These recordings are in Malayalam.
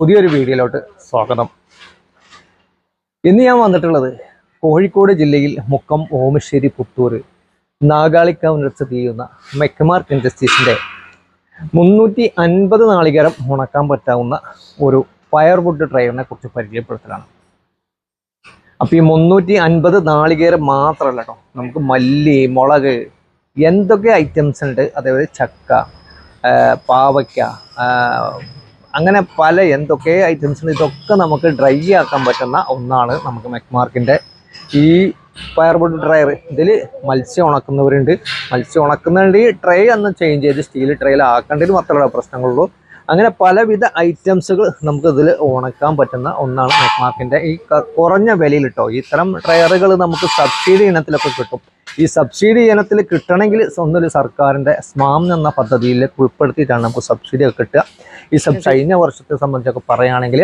പുതിയൊരു വീഡിയോയിലോട്ട് സ്വാഗതം. ഇന്ന് ഞാൻ വന്നിട്ടുള്ളത് കോഴിക്കോട് ജില്ലയിൽ മുക്കം ഓമശ്ശേരി പുത്തൂർ നാഗാളിക്കാവിന് സ്ഥിതി ചെയ്യുന്ന മെക്കമാർക്ക് ഇൻഡസ്ട്രീസിന്റെ മുന്നൂറ്റി അൻപത് നാളികേരം ഉണക്കാൻ പറ്റാവുന്ന ഒരു ഫയർവുഡ് ഡ്രൈവറിനെ കുറിച്ച് പരിചയപ്പെടുത്തലാണ്. അപ്പോൾ ഈ മുന്നൂറ്റി അൻപത് നാളികേരം മാത്രമല്ല കേട്ടോ നമുക്ക് മല്ലി മുളക് എന്തൊക്കെ ഐറ്റംസ് ഉണ്ട്? അതേപോലെ ചക്ക പാവയ്ക്ക അങ്ങനെ പല എന്തൊക്കെ ഐറ്റംസിന് ഇതൊക്കെ നമുക്ക് ഡ്രൈ ആക്കാൻ പറ്റുന്ന ഒന്നാണ് നമുക്ക് മെക്മാർക്കിന്റെ ഈ ഫയർവുഡ് ഡ്രയർ ഇതിൽ മത്സ്യം ഉണക്കുന്നവരുണ്ട്. മത്സ്യം ഉണക്കുന്നുണ്ട് ഈ ട്രേ അന്ന് ചേഞ്ച് ചെയ്ത് സ്റ്റീൽ ട്രേയിൽ ആക്കേണ്ടതിന് മാത്രമേ പ്രശ്നങ്ങളുള്ളൂ അങ്ങനെ പലവിധ ഐറ്റംസുകൾ നമുക്ക് ഇതിൽ ഉണക്കാൻ പറ്റുന്ന ഒന്നാണ് മെക്മാർക്കിന്റെ ഈ കുറഞ്ഞ വിലയിൽ കേട്ടോ ഇത്തരം ട്രയറുകൾ നമുക്ക് സബ്സിഡി ഇനത്തിലൊക്കെ കിട്ടും. ഈ സബ്സിഡി ഇനത്തിൽ കിട്ടണമെങ്കിൽ ഒന്നൊരു സർക്കാരിന്റെ സ്മാം എന്ന പദ്ധതിയിൽ ഉൾപ്പെടുത്തിയിട്ടാണ് നമുക്ക് സബ്സിഡി ഒക്കെ കിട്ടുക. ഈ സബ് കഴിഞ്ഞ വർഷത്തെ സംബന്ധിച്ചൊക്കെ പറയുകയാണെങ്കിൽ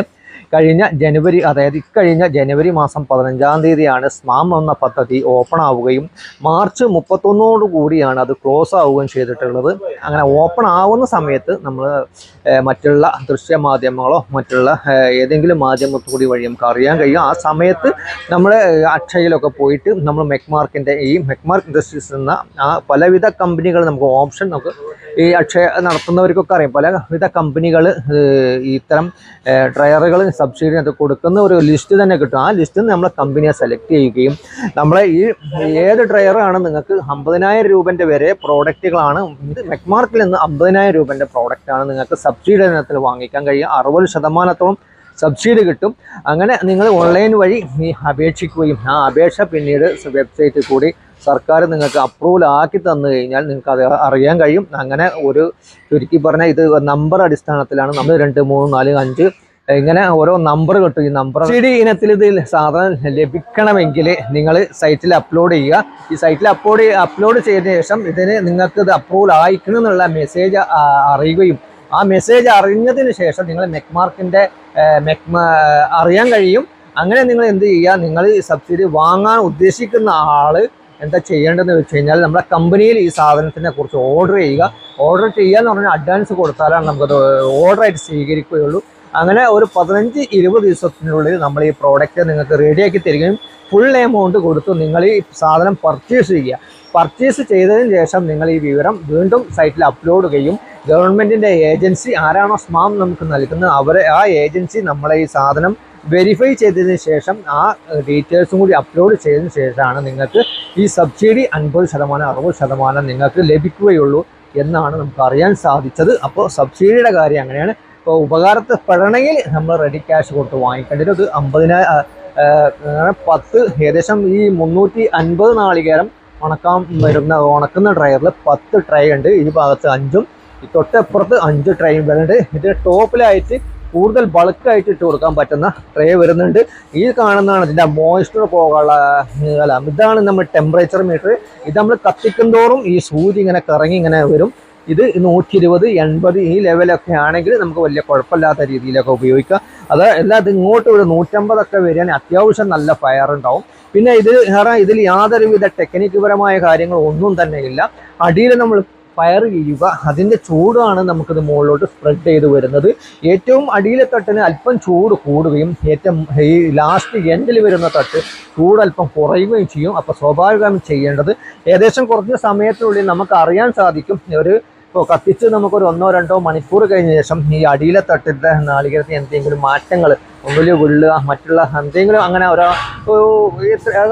കഴിഞ്ഞ ജനുവരി അതായത് ഇക്കഴിഞ്ഞ ജനുവരി മാസം പതിനഞ്ചാം തീയതിയാണ് സ്മാം എന്ന പദ്ധതി ഓപ്പൺ ആവുകയും മാർച്ച് മുപ്പത്തൊന്നോട് കൂടിയാണ് അത് ക്ലോസ് ആവുകയും ചെയ്തിട്ടുള്ളത്. അങ്ങനെ ഓപ്പൺ ആവുന്ന സമയത്ത് നമ്മൾ മറ്റുള്ള ദൃശ്യ മാധ്യമങ്ങളോ മറ്റുള്ള ഏതെങ്കിലും മാധ്യമത്തോടി വഴി നമുക്ക് അറിയാൻ കഴിയും. ആ സമയത്ത് നമ്മൾ അക്ഷയയിലൊക്കെ പോയിട്ട് നമ്മൾ മെക്മാർക്കിന്റെ ഈ മെക്മാർക്ക് ഇൻഡസ്ട്രീസ് എന്ന ആ പലവിധ കമ്പനികൾ നമുക്ക് ഓപ്ഷൻ നമുക്ക് ഈ അക്ഷയ നടത്തുന്നവർക്കൊക്കെ അറിയാം. പലവിധ കമ്പനികൾ ഇത്തരം ഡ്രയറുകൾ സബ്സിഡി കൊടുക്കുന്ന ഒരു ലിസ്റ്റ് തന്നെ കിട്ടും. ആ ലിസ്റ്റിൽ നിന്ന് നമ്മളെ കമ്പനിയെ സെലക്ട് ചെയ്യുകയും നമ്മളെ ഈ ഏത് ഡ്രയറാണ് നിങ്ങൾക്ക് അമ്പതിനായിരം രൂപന്റെ വരെ പ്രോഡക്റ്റുകളാണ്. ഇത് മെക്മാർക്കിൽ നിന്ന് അമ്പതിനായിരം രൂപന്റെ പ്രോഡക്റ്റാണ് നിങ്ങൾക്ക് സബ്സിഡി ഇനത്തിൽ വാങ്ങിക്കാൻ കഴിയുക അറുപത് ശതമാനത്തോളം സബ്സിഡി കിട്ടും. അങ്ങനെ നിങ്ങൾ ഓൺലൈൻ വഴി അപേക്ഷിക്കുകയും ആ അപേക്ഷ പിന്നീട് വെബ്സൈറ്റിൽ കൂടി സർക്കാർ നിങ്ങൾക്ക് അപ്രൂവൽ ആക്കി തന്നു കഴിഞ്ഞാൽ നിങ്ങൾക്ക് അത് അറിയാൻ കഴിയും. അങ്ങനെ ഒരു ചുരുക്കി പറഞ്ഞാൽ ഇത് നമ്പർ അടിസ്ഥാനത്തിലാണ്. നമ്മൾ രണ്ട് മൂന്ന് നാല് അഞ്ച് ഇങ്ങനെ ഓരോ നമ്പർ കിട്ടും. ഈ നമ്പർ ചെടി ഡി ഇനത്തിൽ ഇത് സാധനം ലഭിക്കണമെങ്കിൽ നിങ്ങൾ സൈറ്റിൽ അപ്ലോഡ് ചെയ്യുക. ഈ സൈറ്റിൽ അപ്ലോഡ് അപ്ലോഡ് ചെയ്തതിനു ശേഷം ഇതിന് നിങ്ങൾക്ക് ഇത് അപ്രൂവൽ ആയിക്കണം എന്നുള്ള മെസ്സേജ് അറിയുകയും ആ മെസ്സേജ് അറിഞ്ഞതിന് ശേഷം നിങ്ങൾ മെക്മാർക്കിന്റെ മെക്മ അറിയാൻ കഴിയും. അങ്ങനെ നിങ്ങൾ എന്ത് ചെയ്യുക? നിങ്ങൾ സബ്സിഡി വാങ്ങാൻ ഉദ്ദേശിക്കുന്ന ആൾ എന്താ ചെയ്യേണ്ടതെന്ന് വെച്ച് കഴിഞ്ഞാൽ നമ്മുടെ കമ്പനിയിൽ ഈ സാധനത്തിനെ കുറിച്ച് ഓർഡർ ചെയ്യുക. ഓർഡർ ചെയ്യുക എന്ന് പറഞ്ഞാൽ അഡ്വാൻസ് കൊടുത്താലാണ് നമുക്കത് ഓർഡറായിട്ട് സ്വീകരിക്കുകയുള്ളൂ. അങ്ങനെ ഒരു പതിനഞ്ച് ഇരുപത് ദിവസത്തിനുള്ളിൽ നമ്മൾ ഈ പ്രോഡക്റ്റ് നിങ്ങൾക്ക് റെഡിയാക്കി തരികയും ഫുൾ എമൗണ്ട് കൊടുത്ത് നിങ്ങൾ ഈ സാധനം പർച്ചേസ് ചെയ്യുക. പർച്ചേസ് ചെയ്തതിന് ശേഷം നിങ്ങൾ ഈ വിവരം വീണ്ടും സൈറ്റിൽ അപ്ലോഡ് ചെയ്യും. ഗവൺമെന്റിന്റെ ഏജൻസി ആരാണോ സ്മാം നമുക്ക് നൽകുന്നത് അവരെ ആ ഏജൻസി നമ്മളെ ഈ സാധനം വെരിഫൈ ചെയ്തതിന് ശേഷം ആ ഡീറ്റെയിൽസും കൂടി അപ്ലോഡ് ചെയ്തതിന് ശേഷമാണ് നിങ്ങൾക്ക് ഈ സബ്സിഡി അൻപത് ശതമാനം അറുപത് ശതമാനം നിങ്ങൾക്ക് ലഭിക്കുകയുള്ളൂ എന്നാണ് നമുക്ക് അറിയാൻ സാധിച്ചത്. അപ്പോൾ സബ്സിഡിയുടെ കാര്യം അങ്ങനെയാണ്. ഇപ്പോൾ ഉപകാരത്തിൽപ്പെടണമെങ്കിൽ നമ്മൾ റെഡി ക്യാഷ് കൊടുത്ത് വാങ്ങിക്കേണ്ടത് അത് അമ്പതിനായിരം പത്ത് ഏകദേശം ഈ മുന്നൂറ്റി അൻപത് നാളികേരം ഉണക്കാൻ വരുന്ന ഉണക്കുന്ന ഡ്രയറിൽ പത്ത് ട്രൈ ഉണ്ട്. ഈ ഭാഗത്ത് അഞ്ചും തൊട്ടപ്പുറത്ത് അഞ്ച് ട്രൈയും വരുന്നുണ്ട്. ഇതിന്റെ ടോപ്പിലായിട്ട് കൂടുതൽ ബൾക്കായിട്ട് ഇട്ട് കൊടുക്കാൻ പറ്റുന്ന ട്രേ വരുന്നുണ്ട്. ഈ കാണുന്നതാണ് ഇതിന്റെ മോയ്സ്ചർ പോകാനുള്ള അല്ല ഇതാണ് നമ്മൾ ടെമ്പറേച്ചർ മീറ്റർ ഇത് നമ്മൾ കത്തിക്കുന്തോറും ഈ സൂചി ഇങ്ങനെ കറങ്ങി ഇങ്ങനെ വരും. ഇത് നൂറ്റി ഇരുപത് എൺപത് ഈ ലെവലൊക്കെ ആണെങ്കിൽ നമുക്ക് വലിയ കുഴപ്പമില്ലാത്ത രീതിയിലൊക്കെ ഉപയോഗിക്കാം. അത് അല്ല ഇത് ഇങ്ങോട്ട് ഒരു നൂറ്റമ്പതൊക്കെ വരികയാണെങ്കിൽ അത്യാവശ്യം നല്ല ഫയർ ഉണ്ടാവും. പിന്നെ ഇത് ഇതിൽ യാതൊരുവിധ ടെക്നിക്ക് പരമായ കാര്യങ്ങൾ ഒന്നും തന്നെ ഇല്ല. അടിയിൽ നമ്മൾ ഫയർ ചെയ്യുക അതിന്റെ ചൂടാണ് നമുക്കിത് മുകളിലോട്ട് സ്പ്രെഡ് ചെയ്ത് വരുന്നത്. ഏറ്റവും അടിയിലെ തട്ടിന് അല്പം ചൂട് കൂടുകയും ഏറ്റവും ഈ ലാസ്റ്റ് എൻഡിൽ വരുന്ന തട്ട് ചൂട് അല്പം കുറയുകയും ചെയ്യും. അപ്പോൾ സ്വാഭാവികമായും ചെയ്യേണ്ടത് ഏകദേശം കുറഞ്ഞ സമയത്തിനുള്ളിൽ നമുക്ക് അറിയാൻ സാധിക്കും. ഒരു ഇപ്പോൾ കത്തിച്ച് നമുക്കൊരു ഒന്നോ രണ്ടോ മണിക്കൂർ കഴിഞ്ഞ ശേഷം ഈ അടിയിലെ തട്ടിന്റെ നാളികേരത്തിന് എന്തെങ്കിലും മാറ്റങ്ങൾ ഒന്നുകിൽ ഉള്ളുക മറ്റുള്ള എന്തെങ്കിലും അങ്ങനെ ഒരാ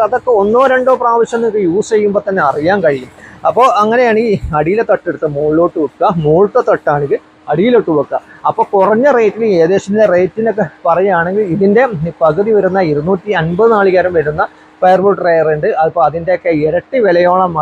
അതൊക്കെ ഒന്നോ രണ്ടോ പ്രാവശ്യം നിങ്ങൾക്ക് യൂസ് ചെയ്യുമ്പോൾ തന്നെ അറിയാൻ കഴിയും. അപ്പോൾ അങ്ങനെയാണ് ഈ അടിയിലെ തട്ടെടുത്ത് മുകളിലോട്ട് വെക്കുക. മുകളിലത്തെ തട്ടാണെങ്കിൽ അടിയിലോട്ട് വെക്കുക. അപ്പോൾ കുറഞ്ഞ റേറ്റിന് ഏകദേശം റേറ്റിനൊക്കെ പറയുകയാണെങ്കിൽ ഇതിന്റെ പകുതി വരുന്ന ഇരുന്നൂറ്റി അൻപത് നാളികേരം വരുന്ന ഫയർവുഡ് റയർ ഉണ്ട്. അപ്പോൾ അതിന്റെയൊക്കെ ഇരട്ടി വിലയോളം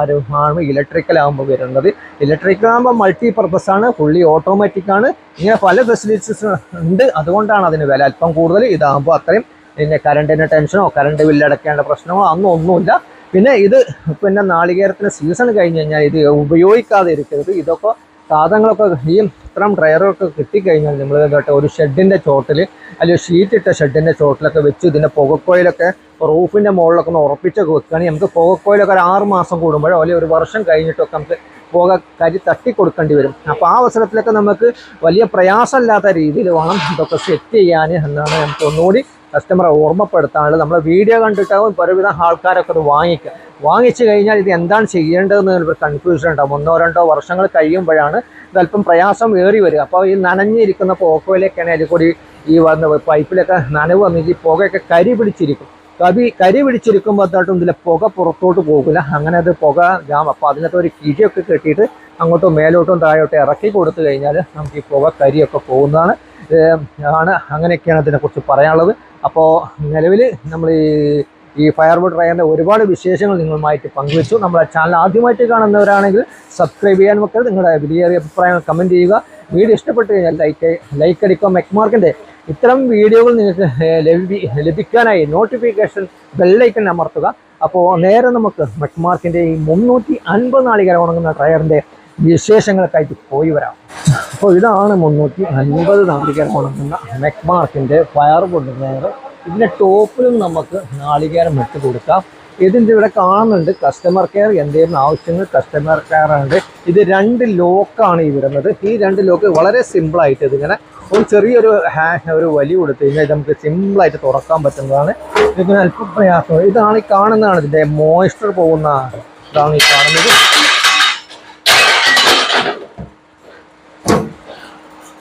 ആണ് ഇലക്ട്രിക്കൽ ആകുമ്പോൾ വരുന്നത്. ഇലക്ട്രിക്കൽ ആകുമ്പോൾ മൾട്ടി പർപ്പസ് ആണ് ഫുള്ളി ഓട്ടോമാറ്റിക് ആണ്. ഇങ്ങനെ പല ഫെസിലിറ്റീസ് ഉണ്ട്. അതുകൊണ്ടാണ് അതിന് വില അല്പം കൂടുതൽ. ഇതാകുമ്പോൾ അത്രയും പിന്നെ കറണ്ടിന്റെ ടെൻഷനോ കറണ്ട് ബില്ല് അടയ്ക്കേണ്ട പ്രശ്നമോ അന്നും ഒന്നുമില്ല. പിന്നെ ഇത് പിന്നെ നാളികേരത്തിന് സീസൺ കഴിഞ്ഞ് കഴിഞ്ഞാൽ ഇത് ഉപയോഗിക്കാതെ ഇരിക്കരുത് ഇതൊക്കെ സാധനങ്ങളൊക്കെ ഈ ഇത്തരം ഡ്രയറൊക്കെ കിട്ടിക്കഴിഞ്ഞാൽ നമ്മൾ കേട്ടോ ഒരു ഷെഡിന്റെ ചോട്ടിൽ അല്ലെങ്കിൽ ഷീറ്റ് ഇട്ട ഷെഡിന്റെ ചോട്ടിലൊക്കെ വെച്ച് ഇതിന്റെ പുകക്കോയിലൊക്കെ റൂഫിന്റെ മുകളിലൊക്കെ ഒന്ന് ഉറപ്പിച്ചൊക്കെ വെക്കുകയാണെങ്കിൽ നമുക്ക് പുകക്കോയിലൊക്കെ ഒരു ആറ് മാസം കൂടുമ്പോഴോ അല്ലെങ്കിൽ ഒരു വർഷം കഴിഞ്ഞിട്ടൊക്കെ നമുക്ക് പുക കരി തട്ടി കൊടുക്കേണ്ടി വരും. അപ്പോൾ ആ അവസരത്തിലൊക്കെ നമുക്ക് വലിയ പ്രയാസമില്ലാത്ത രീതിയിൽ വേണം ഇതൊക്കെ സെറ്റ് ചെയ്യാൻ എന്നാണ് നമുക്ക് ഒന്നുകൂടി കസ്റ്റമറെ ഓർമ്മപ്പെടുത്താനുള്ളത് നമ്മൾ വീഡിയോ കണ്ടിട്ടാവും പലവിധ ആൾക്കാരൊക്കെ അത് വാങ്ങിക്കുക. വാങ്ങിച്ചു കഴിഞ്ഞാൽ ഇത് എന്താണ് ചെയ്യേണ്ടതെന്ന് ഒരു കൺഫ്യൂഷൻ ഉണ്ടാവും. ഒന്നോ രണ്ടോ വർഷങ്ങൾ കഴിയുമ്പോഴാണ് ഇതല്പം പ്രയാസം ഏറി വരിക. അപ്പോൾ ഈ നനഞ്ഞിരിക്കുന്ന പോക്കോയിലേക്കാണ് അതിൽ കൂടി ഈ വന്ന പൈപ്പിലൊക്കെ നനവ് വന്നിട്ട് ഈ പുകയൊക്കെ കരി പിടിച്ചിരിക്കും. കവി കരി പിടിച്ചിരിക്കുമ്പോൾ അതായിട്ടും ഇതിലെ പുക പുറത്തോട്ട് പോകില്ല. അങ്ങനെ അത് പുക ജാം. അപ്പോൾ അതിനകത്ത് ഒരു കിഴിയൊക്കെ കെട്ടിയിട്ട് അങ്ങോട്ടും മേലോട്ടും താഴോട്ടും ഇറക്കി കൊടുത്തു കഴിഞ്ഞാൽ നമുക്ക് ഈ പുക കരിയൊക്കെ പോകുന്നതാണ്. ആണ് അങ്ങനെയൊക്കെയാണ് ഇതിനെക്കുറിച്ച് പറയാനുള്ളത്. അപ്പോൾ നിലവിൽ നമ്മൾ ഈ ഈ ഫയർവുഡ് റയറിന്റെ ഒരുപാട് വിശേഷങ്ങൾ നിങ്ങളുമായിട്ട് പങ്കുവച്ചു. നമ്മുടെ ചാനൽ ആദ്യമായിട്ട് കാണുന്നവരാണെങ്കിൽ സബ്സ്ക്രൈബ് ചെയ്യാൻ മക്കൾ നിങ്ങളുടെ വിലയേറിയ അഭിപ്രായങ്ങൾ കമന്റ് ചെയ്യുക. വീഡിയോ ഇഷ്ടപ്പെട്ട് കഴിഞ്ഞാൽ ലൈക്ക് ലൈക്ക് അടിക്കുക മെക്മാർക്കിന്റെ ഇത്തരം വീഡിയോകൾ നിങ്ങൾക്ക് ലഭിക്കാനായി നോട്ടിഫിക്കേഷൻ ബെല്ലൈക്കൺ അമർത്തുക. അപ്പോൾ നേരെ നമുക്ക് മെക്മാർക്കിന്റെ ഈ മുന്നൂറ്റി അൻപത് നാളികര ഉണങ്ങുന്ന ടയറിന്റെ വിശേഷങ്ങൾക്കായിട്ട് പോയി വരാം. അപ്പോൾ ഇതാണ് മുന്നൂറ്റി അൻപത് നാളികേരം ഉണങ്ങുന്ന മെക്മാർക്കിന്റെ ഫയർവുഡ് ടയർ ഇതിന്റെ ടോപ്പിലും നമുക്ക് നാളികേരം ഇട്ട് കൊടുക്കാം. ഇതിന്റെ ഇവിടെ കാണുന്നുണ്ട് കസ്റ്റമർ കെയർ എന്തെങ്കിലും ആവശ്യങ്ങൾ കസ്റ്റമർ കെയർ ഉണ്ട് ഇത് രണ്ട് ലോക്കാണ് ഈ വിടുന്നത് ഈ രണ്ട് ലോക്ക് വളരെ സിമ്പിളായിട്ട് ഇതിങ്ങനെ ഒരു ചെറിയൊരു ഹാ ഒരു വലി കൊടുത്തു കഴിഞ്ഞാൽ ഇത് നമുക്ക് സിമ്പിളായിട്ട് തുറക്കാൻ പറ്റുന്നതാണ്. ഇതിന് അല്പം പ്രയാസം. ഇതാണ് ഈ കാണുന്നതാണ് ഇതിന്റെ മോയ്സ്ചർ പോകുന്ന ഇതാണ് ഈ കാണുന്നത്.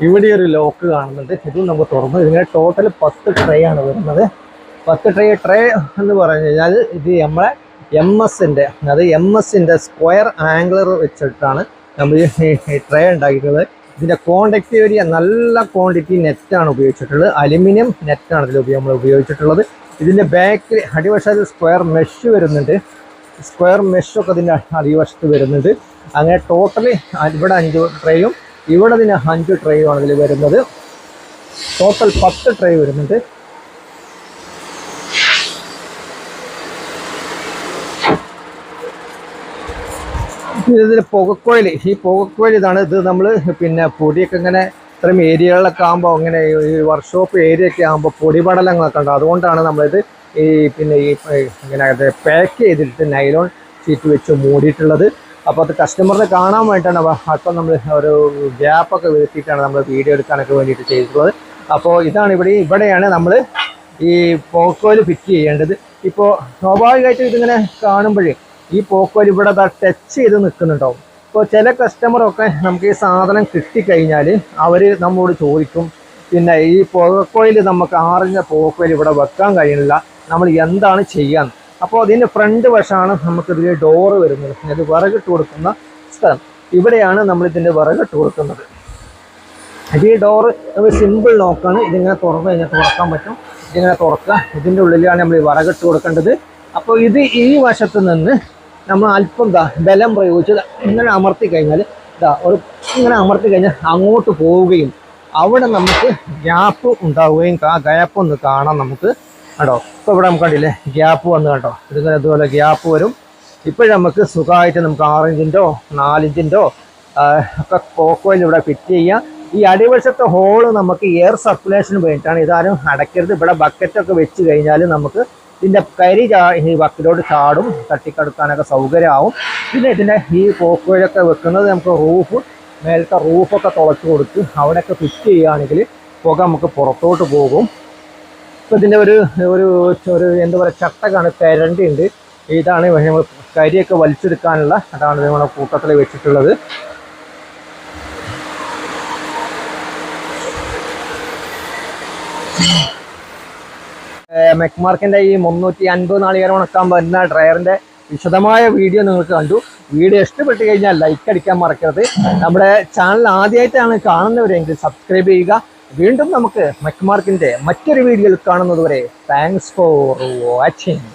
ഇവിടെ ഒരു ലോക്ക് കാണുന്നുണ്ട്. ഇതും നമുക്ക് തുറന്നു. ഇതിങ്ങനെ ടോട്ടൽ പത്ത് ട്രേ ആണ് വരുന്നത്. പത്ത് ട്രേ ട്രേ എന്ന് പറഞ്ഞു കഴിഞ്ഞാൽ ഇത് നമ്മളെ എം എസിന്റെ അത് എം എസിന്റെ സ്ക്വയർ ആംഗിളർ വെച്ചിട്ടാണ് നമ്മൾ ഈ ട്രേ ഉണ്ടാക്കിയിട്ടുള്ളത്. ഇതിന്റെ കോണ്ടാക്ട് ഏരിയ നല്ല ക്വാണ്ടിറ്റി നെറ്റാണ് ഉപയോഗിച്ചിട്ടുള്ളത്. അലുമിനിയം നെറ്റാണ് ഇതിൽ നമ്മൾ ഉപയോഗിച്ചിട്ടുള്ളത്. ഇതിന്റെ ബാക്കിൽ അടിവശത്ത് സ്ക്വയർ മെഷ് വരുന്നുണ്ട്. സ്ക്വയർ മെഷൊക്കെ ഇതിന്റെ അടിവശത്ത് വരുന്നുണ്ട്. അങ്ങനെ ടോട്ടലി ഇവിടെ അഞ്ച് ട്രേയും ഇവിടെ തന്നെ അഞ്ച് ആണ് ഇതിൽ വരുന്നത്. ടോട്ടൽ പത്ത് ട്രേ വരുന്നുണ്ട്. ഇതിൽ പുകക്കോയിൽ ഈ പുകക്കോയിൽ ഇതാണ്. ഇത് നമ്മൾ പിന്നെ പൊടിയൊക്കെ ഇങ്ങനെ ഇത്രയും ഏരിയകളിലൊക്കെ ആകുമ്പോൾ അങ്ങനെ ഈ വർക്ക്ഷോപ്പ് ഏരിയ ഒക്കെ ആകുമ്പോൾ പൊടിപടലങ്ങളൊക്കെ ഉണ്ട്. അതുകൊണ്ടാണ് നമ്മളിത് ഈ പിന്നെ ഈ ഇങ്ങനെ പാക്ക് ചെയ്തിട്ട് നൈലോൺ ഷീറ്റ് വെച്ച് മൂടിയിട്ടുള്ളത്. അപ്പോൾ അത് കസ്റ്റമറിനെ കാണാൻ വേണ്ടിയിട്ടാണ് അപ്പം നമ്മൾ ഒരു ഗ്യാപ്പൊക്കെ വരുത്തിയിട്ടാണ് നമ്മൾ വീഡിയോ എടുക്കാനൊക്കെ വേണ്ടിയിട്ട് ചെയ്തിട്ടുള്ളത്. അപ്പോൾ ഇതാണ് ഇവിടെ ഇവിടെയാണ് നമ്മൾ ഈ പോക്കോയിൽ ഫിറ്റ് ചെയ്യേണ്ടത്. ഇപ്പോൾ സ്വാഭാവികമായിട്ടും ഇതിങ്ങനെ കാണുമ്പോഴേ ഈ പോക്കോയിൽ ഇവിടെ ടച്ച് ചെയ്ത് നിൽക്കുന്നുണ്ടാവും ഇപ്പോൾ ചില കസ്റ്റമറൊക്കെ നമുക്ക് ഈ സാധനം കിട്ടിക്കഴിഞ്ഞാൽ അവർ നമ്മോട് ചോദിക്കും പിന്നെ ഈ പോക്കോയിൽ നമുക്ക് ആറിഞ്ഞ പോക്കോയിൽ ഇവിടെ വെക്കാൻ കഴിയുന്നില്ല. നമ്മൾ എന്താണ് ചെയ്യാൻ അപ്പോൾ അതിന്റെ ഫ്രണ്ട് വശമാണ് നമുക്ക് ഇതിൽ ഡോറ് വരുന്നത് ഇത് വിറകിട്ട് കൊടുക്കുന്ന സ്ഥലം. ഇവിടെയാണ് നമ്മൾ ഇതിന്റെ വിറകിട്ട് കൊടുക്കുന്നത്. ഇത് ഈ ഡോറ് സിമ്പിൾ ലോക്കാണ് ഇതിങ്ങനെ തുറന്നു കഴിഞ്ഞാൽ തുറക്കാൻ പറ്റും. ഇതിങ്ങനെ തുറക്കുക. ഇതിന്റെ ഉള്ളിലാണ് നമ്മൾ ഈ വിറകിട്ട് കൊടുക്കേണ്ടത്. അപ്പോൾ ഇത് ഈ വശത്ത് നിന്ന് നമ്മൾ അല്പം ദാ ബലം പ്രയോഗിച്ച് ഇങ്ങനെ അമർത്തി കഴിഞ്ഞാൽ ഇതാ ഒരു ഇങ്ങനെ അമർത്തി കഴിഞ്ഞാൽ അങ്ങോട്ട് പോവുകയും അവിടെ നമുക്ക് ഗ്യാപ്പ് ഉണ്ടാവുകയും ആ ഗ്യാപ്പ് ഒന്ന് കാണാം നമുക്ക്. കണ്ടോ? ഇപ്പോൾ ഇവിടെ നമുക്ക് കണ്ടില്ലേ ഗ്യാപ്പ് വന്ന് കണ്ടോ? ഇതിങ്ങനെ ഇതുപോലെ ഗ്യാപ്പ് വരും. ഇപ്പോഴും നമുക്ക് സുഖമായിട്ട് നമുക്ക് ആറിഞ്ചിന്റെയോ നാലിഞ്ചിന്റെയോ ഒക്കെ കോക്കോയിൽ ഇവിടെ ഫിറ്റ് ചെയ്യാം. ഈ അടിവശത്തെ ഹോൾ നമുക്ക് എയർ സർക്കുലേഷന് വേണ്ടിയിട്ടാണ്. ഇതാരും അടയ്ക്കരുത്. ഇവിടെ ബക്കറ്റൊക്കെ വെച്ച് കഴിഞ്ഞാൽ നമുക്ക് ഇതിന്റെ കരി ഈ ബക്കറ്റോട് ചാടും. തട്ടിക്കെടുക്കാനൊക്കെ സൗകര്യമാവും. പിന്നെ ഇതിന്റെ ഈ കോക്കോയിലൊക്കെ വെക്കുന്നത് നമുക്ക് റൂഫ് മേലത്തെ റൂഫൊക്കെ തുളച്ച് കൊടുത്ത് അവിടെയൊക്കെ ഫിറ്റ് ചെയ്യുകയാണെങ്കിൽ പുക നമുക്ക് പുറത്തോട്ട് പോകും. ഇപ്പം ഇതിന്റെ ഒരു ഒരു ഒരു എന്താ പറയുക ചട്ടക്കാണ് കരണ്ടി ഉണ്ട് ഇതാണ് നമ്മൾ കരിയൊക്കെ വലിച്ചെടുക്കാനുള്ള അതാണ് നമ്മുടെ കൂട്ടത്തിൽ വെച്ചിട്ടുള്ളത്. മെക്മാർക്കിന്റെ ഈ മുന്നൂറ്റി അൻപത് നാളികേരം ഉണക്കാൻ വരുന്ന ഡ്രയറിന്റെ വിശദമായ വീഡിയോ നിങ്ങൾക്ക് കണ്ടു. വീഡിയോ ഇഷ്ടപ്പെട്ട് കഴിഞ്ഞാൽ ലൈക്ക് അടിക്കാൻ മറക്കരുത്. നമ്മുടെ ചാനൽ ആദ്യമായിട്ടാണ് കാണുന്നവരെങ്കിൽ സബ്സ്ക്രൈബ് ചെയ്യുക. വീണ്ടും നമുക്ക് മെക്മാർക്കിന്റെ മറ്റൊരു വീഡിയോയിൽ കാണുന്നതുവരെ താങ്ക്സ് ഫോർ വാച്ചിങ്